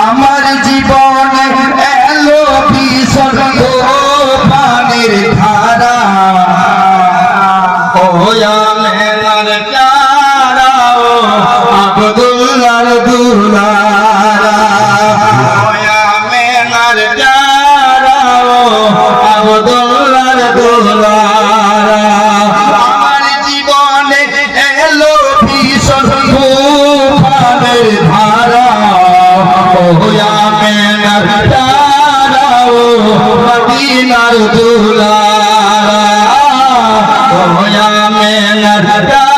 আমার জীবনে এলো ভীষণ या मैं जाओ मदीना दूल्हा या मैं जाओ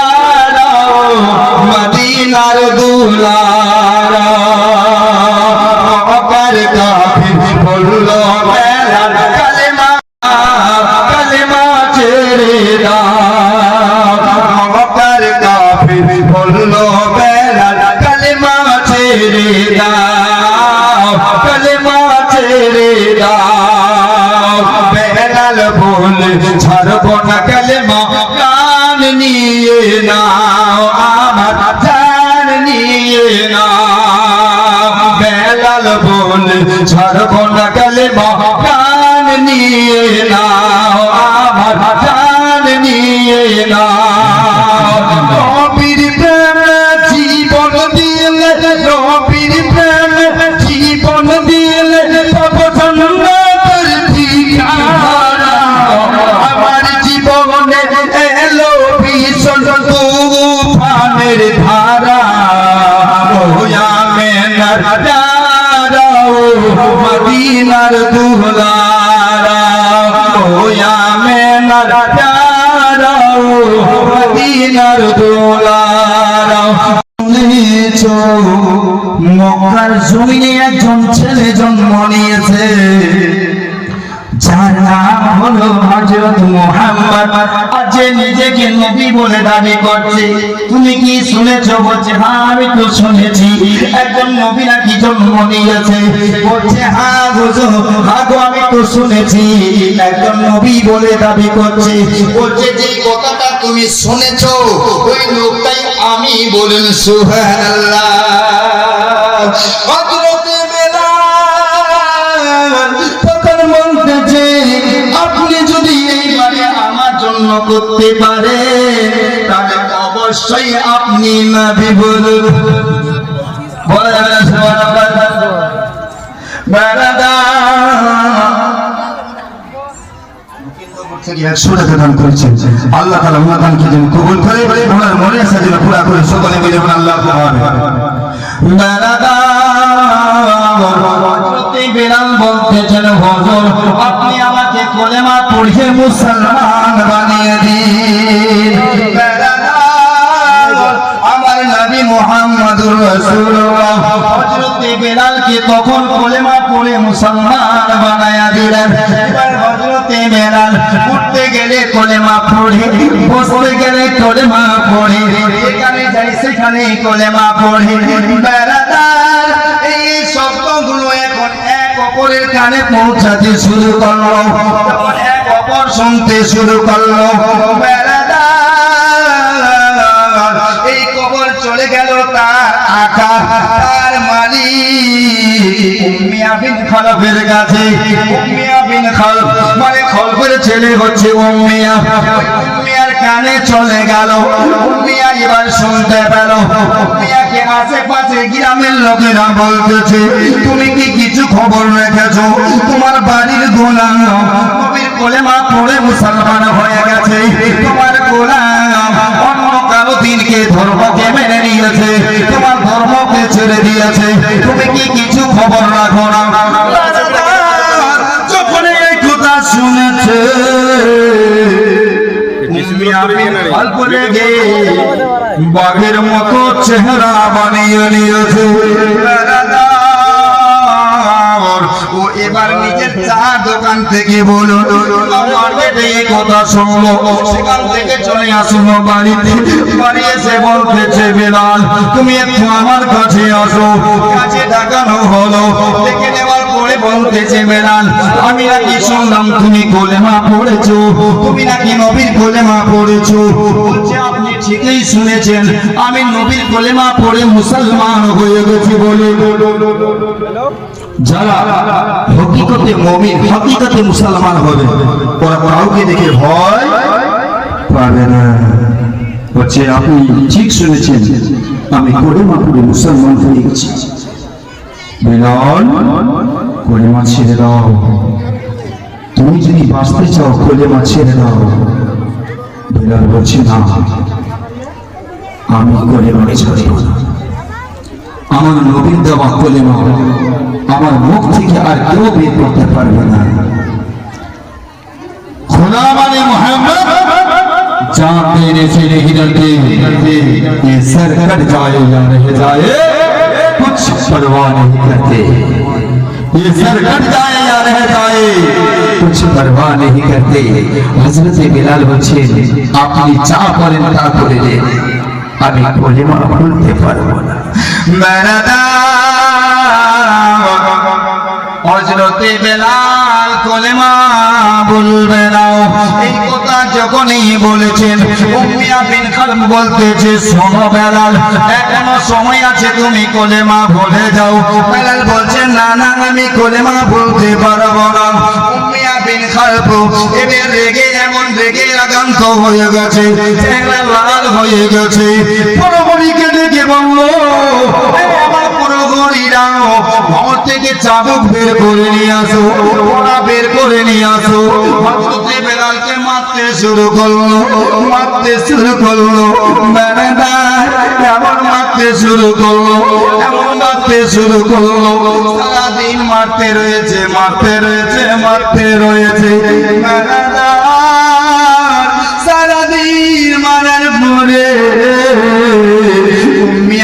ছাড়বো না কালেমা কান নিয়ে নাও, আমার জান নিয়ে নাও। বেলাল বোন ছাড়বো না কালেমা মক্কার জমিনে একজন ছেলে জন্ম নিয়েছে। যার নাম হলো হযরত মুহাম্মদ। আজ নিজেকে নবী বলে দাবি করছে, তুমি কি শুনেছো? বলছে হ্যাঁ আমি তো শুনেছি। একজন নবী নাকি জন্ম নিয়েছে? বলছে হ্যাঁ বুঝো হ্যাঁ আমি তো শুনেছি। একজন নবী বলে দাবি করছে। বলছে যে কথাটা তুমি শুনেছো, ওই লোকটাই আমি বলেন আপনি যদি আমার করতে পারে তাহলে অবশ্যই আপনি নবী বলুন। বলা সুবহানাল্লাহ বারাদা সুরাতে দান করেছেন। আল্লাহ তাআলা ওনার দানকে যেন কবুল করে মনে মুসলমান বানিয়ে দিন। আমার নবী মুহাম্মদুর তখন মুসলমান বানায়া দিলেন। হযরত বেলাল গেলে কলেমা পড়ে, বসতে গেলে কলেমা পড়ে। যেখানে যাই সেখানে কলেমা পড়ে। বেড়াদার, এই শব্দগুলো এখন এক অপরের কানে পৌঁছাতে শুরু করল। এক অপর শুনতে শুরু করল। বেড়াদার, এই কবর চলে গেল তার বিন খালফের কাছে খালফ মানে খলফের ছেলে হচ্ছে উম্মিয়া উম্মিয়ার কানে চলে গেল, উম্মিয়া এবার শুনতে পেল। উম্মিয়াকে আশেপাশে গ্রামের লোকেরা বলতেছে, তুমি কি কিছু খবর রেখেছো? তোমার বাড়ির গোলাম নবীর কোলেমা পড়ে মুসলমান হয়ে গেছে। তোমার গোলাম অন্য কারও দিনকে ধর্মকে মেনে নিয়েছে। তোমার ধর্মকে ছেড়ে দিয়েছে। তুমি কি কিছু খবর রাখো না? যখন এই কথা শুনেছে বাঘের মতো চেহারা বানিয়ে নিয়েছে। ও এবার নিজের চা দোকান থেকে বলো মার্কেটে এই কথা শুনলো। সেখান থেকে চলে আসলো বাড়িতে। বাড়ি এসে বলতেছে, বেলাল, তুমি একটু আমার কাছে আসো। কাছে ডাকানো হলো। দেখে নেওয়ার পরে বলতেছে, বেলাল, আমি নাকি শুনলাম তুমি কোলেমা পড়েছো। তুমি নাকি নবীর কোলেমা পড়েছো। বলছে, আপনি ঠিকই শুনেছেন। আমি নবীর কলেমা পড়ে মুসলমান হয়ে গেছি বলে। যারা হকিকতে মমিন, হকিকতে মুসলমান হবে, ওরা কাউকে দেখে ভয় পাবে না। হচ্ছে আপনি ঠিক শুনেছেন, আমি কলেমা পড়ে মুসলমান হয়ে গেছি। বিলাল কলেমা ছেড়ে দাও। তুমি যদি বাঁচতে চাও কলেমা ছেড়ে দাও। বিলাল বলছে, না, আমি কলেমা ছাড়ব আমার নবীন দেওয়া কলেমা আমার মুখ থেকে আর কেউ বের করতে পারবে না খোলা মানে মোহাম্মদ जहाँ तेरे से नहीं डरते ये सर कट जाए या रह जाए कुछ परवाह नहीं करते ये सर कट जाए या रह जाए कुछ परवाह नहीं करते হযরত বিলাল বলছেন আপনি চা করেন তা করে দেন আমি কলিমা বলতে পারবো না হজরতে বেলাল কলেমা বলবে না। এই কথা যখনই বলেছেন উম্মিয়া বিন খালম বলতেছে, শোনো বেলাল, এখনও সময় আছে তুমি কলেমা বলে যাও। বেলাল বলছে, না না, আমি কলেমা বলতে পারব না। উম্মিয়া বিন খালব এবার রেগে, এমন রেগে আগান্ত হয়ে গেছে লাল হয়ে গেছে। পরবরীকে ডেকে বলল, "এ আমার পুরোগরিরা ঘর থেকে চাবুক বের করে নিয়ে আসো ওরা বের করে নিয়ে আসো। বেড়ালকে মারতে শুরু করল, মারতে শুরু করল। এমন মারতে শুরু করল, এমন মারতে শুরু করল। সারাদিন মারতে রয়েছে মারতে রয়েছে মারতে রয়েছে।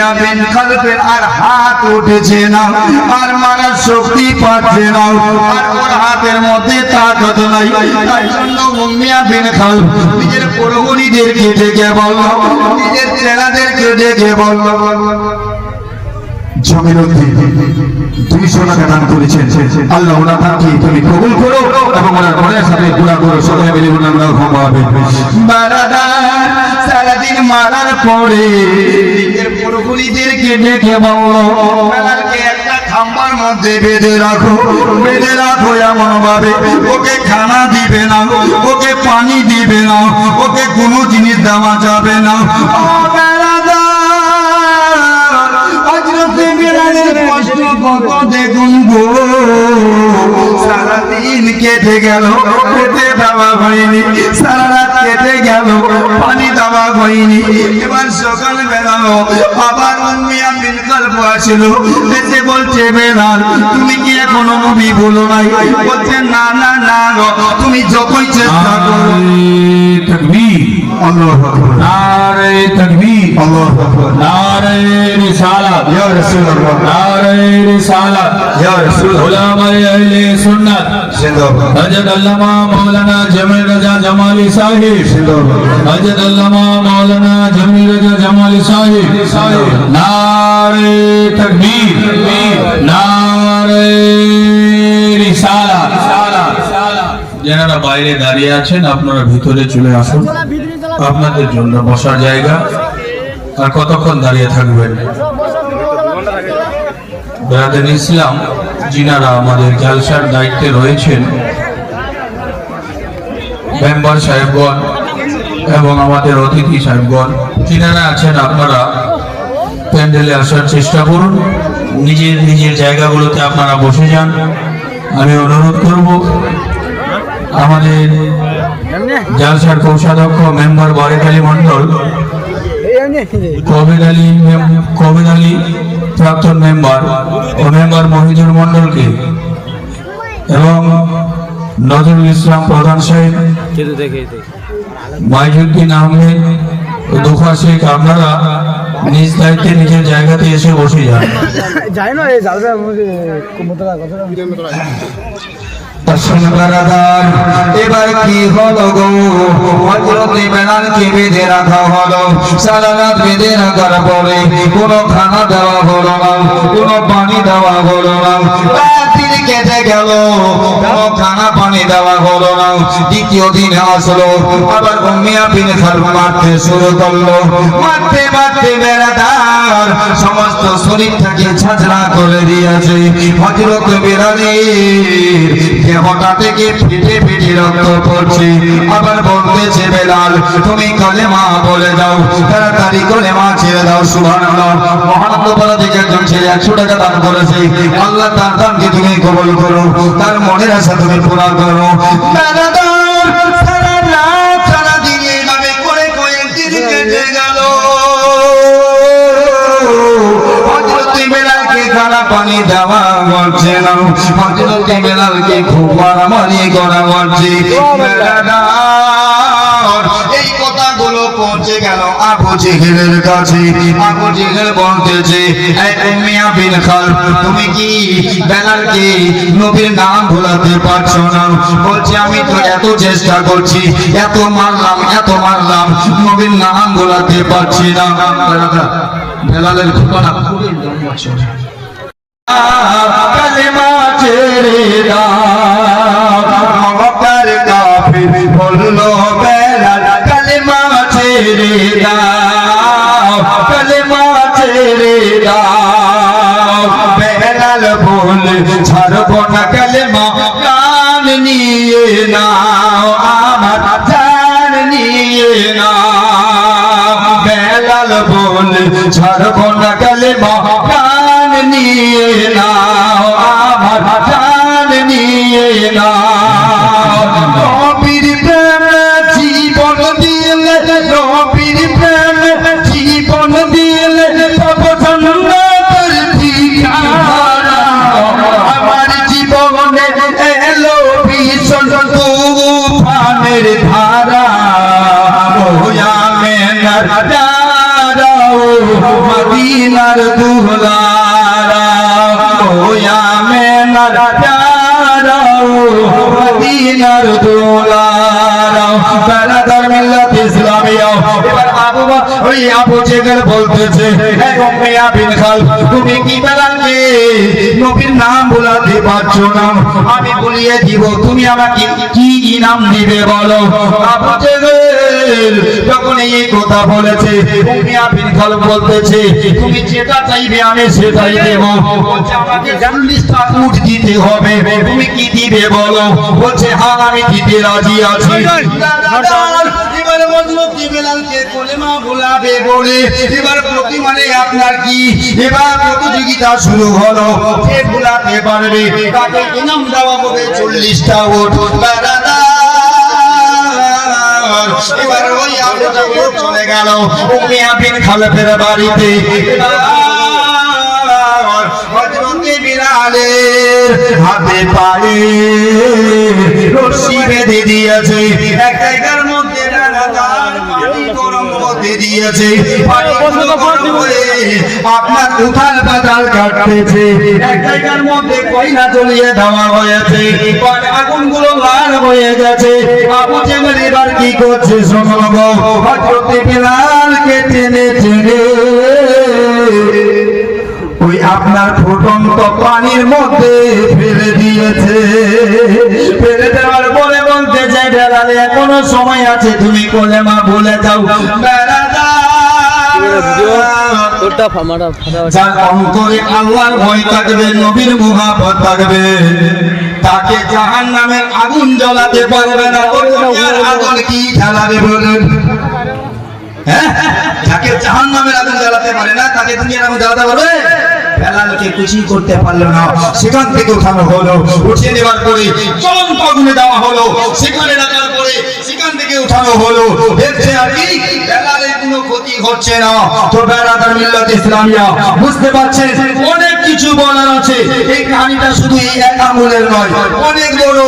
মিয়া বিন আর হাত উঠেছে না, আর মারার শক্তি পাচ্ছে না। আর ওর হাতের মধ্যে তাকত নাই, তাই জন্য মুমিয়া বিন নিজের বলল, নিজের চেলাদেরকে ডেকে বলল জমিরুদ্দিন দুইশো টাকা দান করেছেন। আল্লাহ ওনার দানকে তুমি কবুল করো এবং ওনার ঘরের সাথে গুণা করো। সবাই মিলে ওনার নাম ক্ষমা হবে সারাদিন মারার পরে পুরোপুরিদেরকে ডেকে বলল একটা খাম্বার মধ্যে বেঁধে রাখো বেঁধে রাখো এমন ভাবে ওকে খানা দিবে না ওকে পানি দিবে না ওকে কোনো জিনিস দেওয়া যাবে না। কষ্ট কত দেখুন গো সারাদিন কেটে গেল, খেতে দেওয়া হয়নি। সারা রাত কেটে গেল, পানি হয়নি। এবার সকাল বলছে তুমি কি এখনও নবী বলো নাই? বলছে, না না না তুমি যতই চেষ্টা করো। নারে তকবীর। নারে রিসালাত। ইয়া রাসূলুল্লাহ। নারে রিসালাত। ইয়া রাসূলুল্লাহ। উলামায়ে আহলে সুন্নাত। জিন্দাবাদ। হযরত আল্লামা মাওলানা জামিল রাজা জামালি সাহেব। জিন্দাবাদ। হযরত আল্লামা মাওলানা জামিল রাজা জামালি সাহেব। নারে তকবীর। নারে রিসালাত। যারা বাইরে দাঁড়িয়ে আছেন আপনারা ভিতরে চলে আসুন। আপনাদের জন্য বসার জায়গা। আর কতক্ষণ দাঁড়িয়ে থাকবেন? বেড়াতেন ইসলাম, যিনারা আমাদের জালসার দায়িত্বে রয়েছেন, মেম্বার সাহেবগণ এবং আমাদের অতিথি সাহেবগণ, যিনারা আছেন আপনারা প্যান্ডেলে আসার চেষ্টা করুন। নিজের নিজের জায়গাগুলোতে আপনারা বসে যান। আমি অনুরোধ করব, আমাদের জালসার কোষাধ্যক্ষ মেম্বার বারেক আলী মন্ডল কবির আলী কবির আলী প্রাক্তন মেম্বার ও মেম্বার মহিদুর মন্ডলকে এবং নজরুল ইসলাম প্রধান সাহেব মাইজুদ্দিন আহমেদ ও দুফা শেখ আপনারা নিজ দায়িত্বে নিজের জায়গাতে এসে বসে যান। যাই না এই জালসা কতটা কতটা তসনগরদার এবার কি হলো গো? হজরতে বেলালকে বেঁধে রাখা হলো। সারা রাত বেঁধে রাখার পরে কোনো খানা দেওয়া হলো না, কোনো পানি দেওয়া হলো না। দ্বিতীয় দিন আসলো, আবার মারতে শুরু করল। মারতে মারতে বেড়াদার সমস্ত শরীরটাকে ছাঁচড়া করে দিয়েছে। হজরত বেড়ালের দেহটা থেকে ফেটে ফেটে রক্ত পড়ছে। আবার বলতেছে, বেলাল, তুমি কালেমা বলে দাও, তাড়াতাড়ি কালেমা ছেড়ে দাও, সুবহানাল্লাহ। মহানন্দপাড়া থেকে একজন ছেলে একশো টাকা দান করেছে। আল্লাহ তার দানকে তুমি কবল করো, তার মনের আশা তুমি পূরণ করো। সারা রাত খানা পানি দেওয়া হচ্ছে না। হজরতে বেলালকে খুব মারামারি করা হচ্ছে? বেলাদার এই কথাগুলো পৌঁছে গেল আবু জেহেলের কাছে। আবু জেহেল বলতেছে, এই উম্মিয়া বিন খালফ তুমি কি বেলালকে নবীর নাম ভোলাতে পারছ না? আমি তো এত চেষ্টা করছি, এত মারলাম এত মারলাম, নবীর নাম ভোলাতে পারছি না। বেলালের ঘটনা খুবই লম্বা। কালেমা ছেড়ে দাও। মক্কার কাফির বলল বেলাল কালেমা ছেড়ে দাও, কালেমা ছেড়ে দাও। বেলাল বল, ছাড়ব না কালেমা, প্রাণ নিয়ে নাও, আমার জান নিয়ে নাও। বেলাল নাও নবীর প্রেম জীবন দিলে নবীর প্রেম জীবন দিলে, তব জন্নতের ঠিকানা। আমার জীবনে এলো ভীষণ তুফানের ধারা। ওয়া মেনার দারাও মদিনার দুলারা। ওয়া মেনার দারাও মদিনার দুলারা বেলাদার মিল্লাত এবার আবু ওই আবু বলতেছে, হে খাল তুমি কি বেলালকে নবীর নাম বলাতে পারছ না? আমি বলিয়ে দিব। তুমি আমাকে কি ইনাম দিবে বলো? আবু যখন এই কথা বলেছে বলতেছে, তুমি যেটা চাইবে আমি সেটাই দেব। দিতে হবে। তুমি কি দিবে বলো? বলছে হ্যাঁ আমি দিতে রাজি আছি। এবার প্রতিযোগিতা শুরু হলো। তাকে হবে চল্লিশটা ওট এবার ওই আবু জাহেল চলে গেল উমিয়া বিন খালেফের বাড়িতে হাতে পায়ে রশি বেঁধে দিয়েছে। এক জায়গার দিয়েছে। আপনার উথাল পাতাল কাটতেছে। এক জায়গার মধ্যে কয়লা জ্বলিয়ে দেওয়া হয়েছে। পরে আগুনগুলো লাল হয়ে গেছে। আবু জেমের এবার কি করছে বিলালকে টেনে টেনে ওই আপনার ফুটন্ত পানির মধ্যে ফেলে দিয়েছে। ফেলে দেওয়ার পরে বলতে চাই বেড়ালে এখনও সময় আছে তুমি কোলে মা বলে যাও যাকে জ্বালাতে পারে না, তাকে জ্বালাতে করতে পারল না সেখান থেকে উঠানো হলো উঠিয়ে নেওয়ার পরে চলন্ত আগুনে দেওয়া হলো। সেখানে রাখার পরে উঠানো হলো। আর কি? কোনো ক্ষতি না। তো মিল্লাত ইসলামিয়া, বুঝতে পারছেন? অনেক কিছু বলার আছে। এই কাহিনীটা শুধু এই এক আঙুলের নয়, অনেক বড়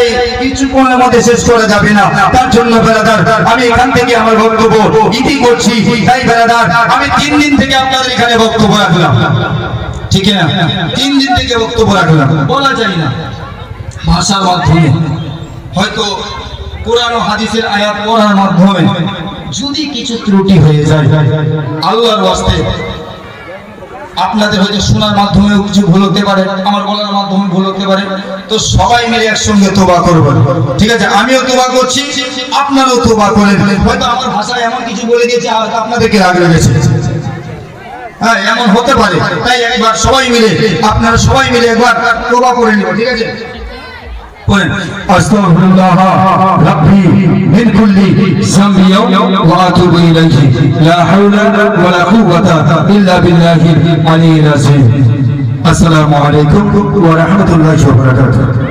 এই কিছুক্ষণের মধ্যে শেষ করা যাবে না। তার জন্য আমি এখান থেকে আমার বক্তব্য ইতি করছি। তাই বেলাদার, আমি তিন দিন থেকে আপনাদের এখানে বক্তব্য রাখলাম। ঠিক না তিন দিন থেকে বক্তব্য রাখলাম। বলা যায় না। ভাষার মাধ্যমে। হয়তো কোরআন ও হাদিসের আয়াত পড়ার মাধ্যমে যদি কিছু ত্রুটি হয়ে যায়, আল্লাহর ওয়াস্তে আপনাদের হয়তো শোনার মাধ্যমে কিছু ভুল হতে পারে, আমার বলার মাধ্যমে ভুল হতে পারে। তো সবাই মিলে একসঙ্গে তোবা করবেন। ঠিক আছে? আমিও তোবা করছি, আপনারাও তোবা করেন। হয়তো আমার ভাষায় এমন কিছু বলে দিয়েছে হয়তো আপনাদেরকে রাগ লেগেছে। হ্যাঁ এমন হতে পারে। তাই একবার সবাই মিলে, আপনারা সবাই মিলে একবার তোবা করে নিব ঠিক আছে? قل أستغفر الله ربي من كل ذنب وأتوب إليه. لا حول ولا قوة إلا بالله العلي العظيم. السلام عليكم ورحمة الله وبركاته.